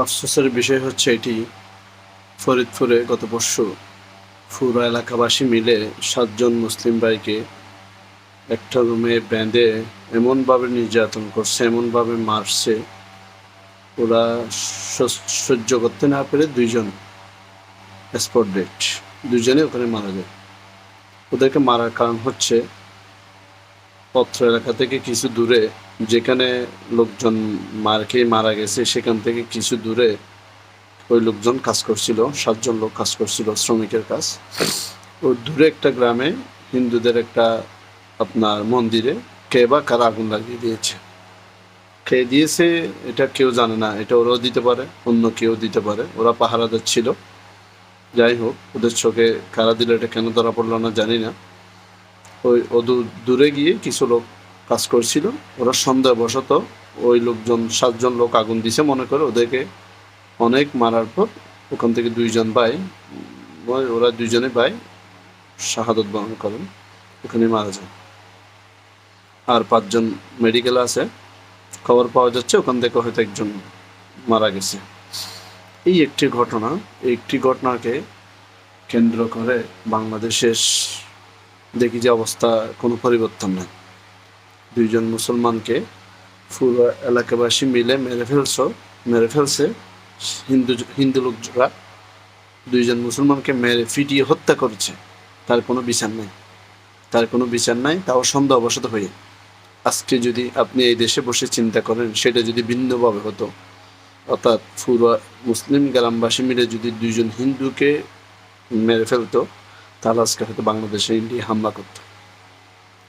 আফসোসের বিষয় হচ্ছে এটি ফরিদপুরে গত পরশু পুরো এলাকাবাসী মিলে সাতজন মুসলিম ভাইকে একটা রুমে বেঁধে এমনভাবে নির্যাতন করছে, এমনভাবে মারছে। ওরা সহ্য করতে না পেরে দুইজন স্পট ডেট দুজনে ওখানে মারা যায়। ওদেরকে মারার কারণ হচ্ছে পত্র এলাকা থেকে কিছু দূরে যেখানে লোকজন মার খেয়ে মারা গেছে, সেখান থেকে কিছু দূরে ওই লোকজন কাজ করছিল, সাতজন লোক কাজ করছিল, শ্রমিকের কাজ। ওই দূরে একটা গ্রামে হিন্দুদের একটা আপনার মন্দিরে কে বা কারা আগুন লাগিয়ে দিয়েছে। খেয়ে দিয়েছে এটা কেউ জানে না, এটা ওরাও দিতে পারে, অন্য কেউ দিতে পারে, ওরা পাহারাদার ছিল। যাই হোক, ওদের চোখে কারা দিলে এটা কেন ধরা পড়ল না জানি না। ওই ও দূরে গিয়ে কিছু লোক কাজ করছিল। ওরা সন্দেহবশত ওই লোকজন, সাতজন লোক আগুন দিছে মনে করে। ওদেরকে অনেক মারার পর ওখান থেকে দুইজন ভাই ওরা দুইজনে ভাই শাহাদত বরণ করেন। ওখানে মারা যায়। আর পাঁচজন মেডিকেল আছে। খবর পাওয়া যাচ্ছে ওখান থেকে হয়তো একজন মারা গেছে। এই একটি ঘটনা, এই একটি ঘটনাকে কেন্দ্র করে বাংলাদেশের দেখি যে অবস্থা কোনো পরিবর্তন নেই। দুইজন মুসলমানকে পুরো এলাকাবাসী মিলে মেরে ফেলছ, মেরে ফেলছে। হিন্দু হিন্দু লোকরা দুইজন মুসলমানকে মেরে ফিটিয়ে হত্যা করেছে। তার কোনো বিচার নাই। তার কোনো বিচার নাই, তাও সন্দেহবশত হয়ে। আজকে যদি আপনি এই দেশে বসে চিন্তা করেন, সেটা যদি ভিন্নভাবে হতো, অর্থাৎ পুরো মুসলিম গ্রামবাসী মিলে যদি দুইজন হিন্দুকে মেরে ফেলতো, তাহলে আজকে হয়তো বাংলাদেশে ইন্ডিয়া হামলা করতো।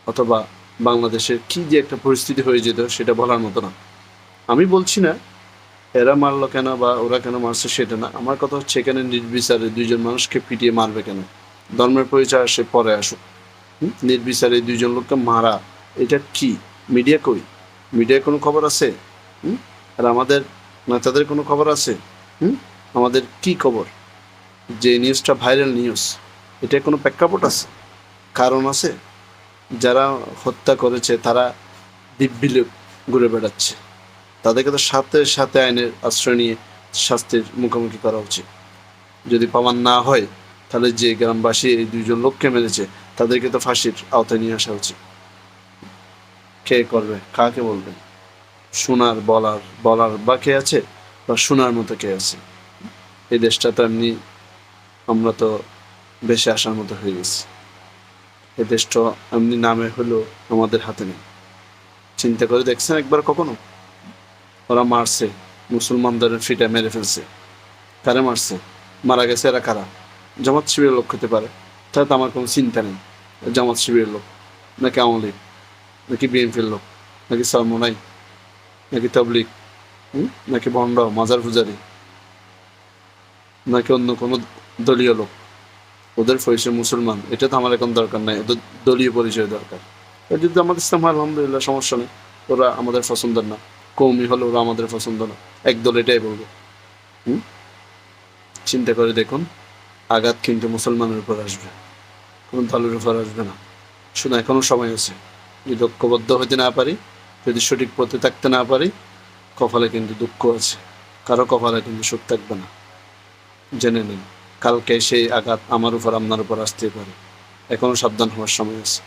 অথবা বাংলাদেশের কি যে একটা পরিস্থিতি হয়ে যেত সেটা বলার মতো না। আমি বলছি না, এরা মারলো কেন বা ওরা কেন মারছে সেটা না। আমার কথা হচ্ছে এখানে নির্বিচারে দুইজন মানুষকে পিটিয়ে মারবে কেন? ধর্মের পরিচয় আসে, পরে আসুক? নির্বিচারে দুইজন লোককে মারা, এটা কি? মিডিয়া কই? মিডিয়ায় কোনো খবর আছে? আর আমাদের নেতাদের কোনো খবর আছে? আমাদের কি খবর? যে নিউজটা ভাইরাল নিউজ এটা কোনো প্রেক্ষাপট আছে? কারণ আছে? হত্যা করেছে, তারা দিব্যি ঘুরে বেড়াচ্ছে। তাদেরকে তো সাথে সাথে আইনের আশ্রয় নিয়ে শাস্তির মুখোমুখি করা উচিত। যদি প্রমাণ না হয়, তাহলে যে গ্রামবাসী এই দুইজন লোককে মেরেছে, তাদেরকে তো ফাঁসির আওতায় নিয়ে আসা উচিত। কে করবে? কাকে বলবেন শোনার, বলার বলার বা কে আছে? বা শোনার মতো কে আছে? এই দেশটা তো এমনি আমরা তো বেশি আসার মতো হয়ে গেছি। এই দেশটা এমনি নামে হলো আমাদের হাতে নেই। চিন্তা করে দেখছেন একবার কখনো? ওরা মারছে মুসলমানদের ফিটা মেরে ফেলছে। কারে মারছে? মারা গেছে এরা কারা? জামাত শিবিরের লোক হতে পারে। তাহলে তো আমার কোনো চিন্তা নেই। জামাত শিবিরের লোক, নাকি আওয়ামী লীগ, নাকি বিএনপির লোক, নাকি সরমোনাই নাকি তবলিক নাকি ভণ্ড মাজার পূজারি, নাকি অন্য কোনো দলীয় লোক? ওদের পরিচয় মুসলমান, এটা তো আমার এখন দরকার নাই, ওদের দলীয় পরিচয় দরকার। যদি আমাদের ইসলাম আলহামদুলিল্লাহ, সমস্যা নেই, ওরা আমাদের পছন্দের না কৌমি হলে ওরা আমাদের পছন্দ না একদল এটাই বলব। হুম? চিন্তা করে দেখুন, আঘাত কিন্তু মুসলমানের উপর আসবে, কোনো দলের উপর আসবে না। শুনে এখনও সময় আছে, যদি ঐক্যবদ্ধ হতে না পারি, যদি সঠিক পথে থাকতে না পারি, কপালে কিন্তু দুঃখ আছে, কারও কপালে কিন্তু সুখ থাকবে না। জেনে নিন। কালকে সেই আঘাত আমার উপর আপনার উপর আসতে পারে। এখনও সাবধান হওয়ার সময় আছে।